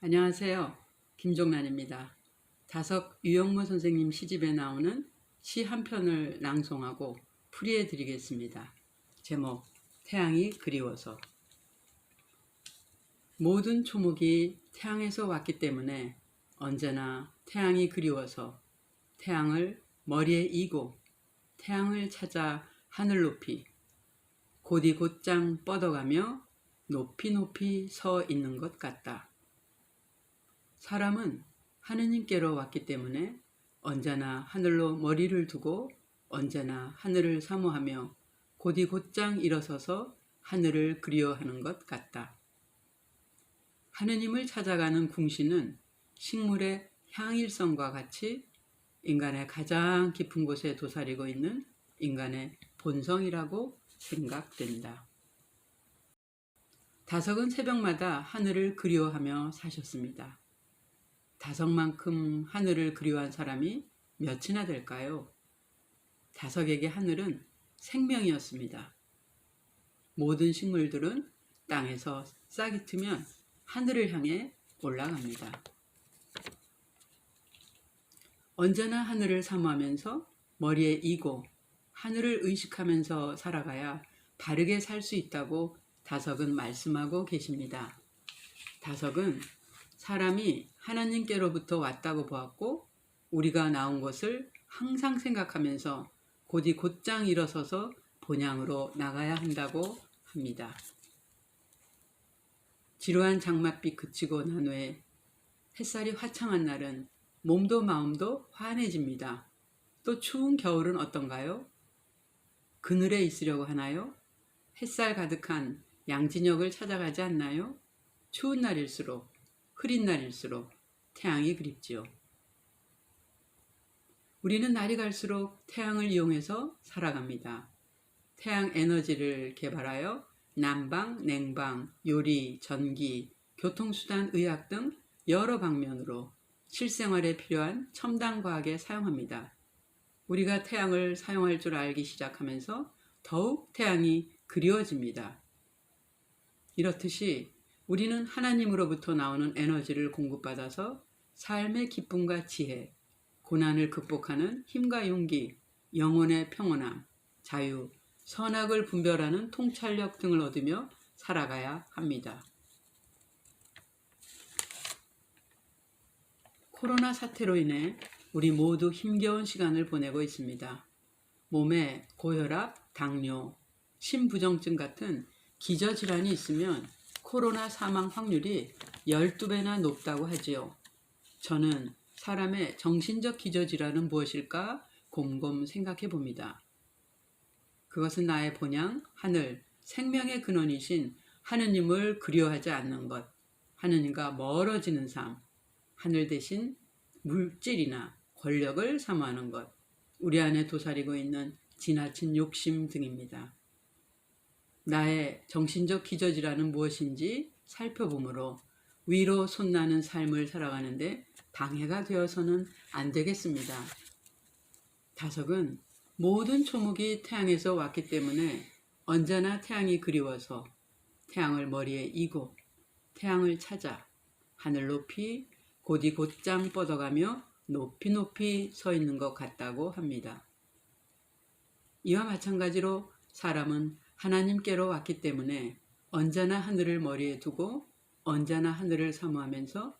안녕하세요. 김종란입니다. 다석 유영모 선생님 시집에 나오는 시 한 편을 낭송하고 풀이해 드리겠습니다. 제목 태양이 그리워서 모든 초목이 태양에서 왔기 때문에 언제나 태양이 그리워서 태양을 머리에 이고 태양을 찾아 하늘 높이 곧이 곧장 뻗어가며 높이 높이 서 있는 것 같다. 사람은 하느님께로 왔기 때문에 언제나 하늘로 머리를 두고 언제나 하늘을 사모하며 곧이 곧장 일어서서 하늘을 그리워하는 것 같다. 하느님을 찾아가는 궁시는 식물의 향일성과 같이 인간의 가장 깊은 곳에 도사리고 있는 인간의 본성이라고 생각된다. 다석은 새벽마다 하늘을 그리워하며 사셨습니다. 다석만큼 하늘을 그리워한 사람이 몇이나 될까요? 다석에게 하늘은 생명이었습니다. 모든 식물들은 땅에서 싹이 트면 하늘을 향해 올라갑니다. 언제나 하늘을 사모하면서 머리에 이고 하늘을 의식하면서 살아가야 바르게 살 수 있다고 다석은 말씀하고 계십니다. 다석은 사람이 하나님께로부터 왔다고 보았고 우리가 나온 것을 항상 생각하면서 곧이 곧장 일어서서 본향으로 나가야 한다고 합니다. 지루한 장맛빛 그치고 난 후에 햇살이 화창한 날은 몸도 마음도 환해집니다. 또 추운 겨울은 어떤가요? 그늘에 있으려고 하나요? 햇살 가득한 양진역을 찾아가지 않나요? 추운 날일수록 흐린 날일수록 태양이 그립지요. 우리는 날이 갈수록 태양을 이용해서 살아갑니다. 태양 에너지를 개발하여 난방, 냉방, 요리, 전기, 교통수단, 의학 등 여러 방면으로 실생활에 필요한 첨단 과학에 사용합니다. 우리가 태양을 사용할 줄 알기 시작하면서 더욱 태양이 그리워집니다. 이렇듯이 우리는 하나님으로부터 나오는 에너지를 공급받아서 삶의 기쁨과 지혜, 고난을 극복하는 힘과 용기, 영혼의 평온함, 자유, 선악을 분별하는 통찰력 등을 얻으며 살아가야 합니다. 코로나 사태로 인해 우리 모두 힘겨운 시간을 보내고 있습니다. 몸에 고혈압, 당뇨, 심부정증 같은 기저질환이 있으면 코로나 사망 확률이 12배나 높다고 하지요. 저는 사람의 정신적 기저질환은 무엇일까 곰곰 생각해 봅니다. 그것은 나의 본향, 하늘, 생명의 근원이신 하느님을 그리워하지 않는 것, 하느님과 멀어지는 삶, 하늘 대신 물질이나 권력을 사모하는 것, 우리 안에 도사리고 있는 지나친 욕심 등입니다. 나의 정신적 기저질환은 무엇인지 살펴보므로 위로 솟나는 삶을 살아가는데 방해가 되어서는 안 되겠습니다. 다석은 모든 초목이 태양에서 왔기 때문에 언제나 태양이 그리워서 태양을 머리에 이고 태양을 찾아 하늘 높이 곧이 곧장 뻗어가며 높이 높이 서 있는 것 같다고 합니다. 이와 마찬가지로 사람은 하나님께로 왔기 때문에 언제나 하늘을 머리에 두고 언제나 하늘을 사모하면서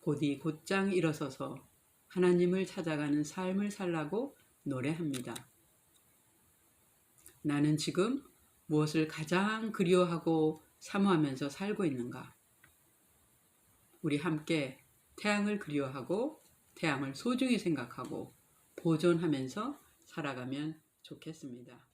곧이 곧장 일어서서 하나님을 찾아가는 삶을 살라고 노래합니다. 나는 지금 무엇을 가장 그리워하고 사모하면서 살고 있는가? 우리 함께 태양을 그리워하고 태양을 소중히 생각하고 보존하면서 살아가면 좋겠습니다.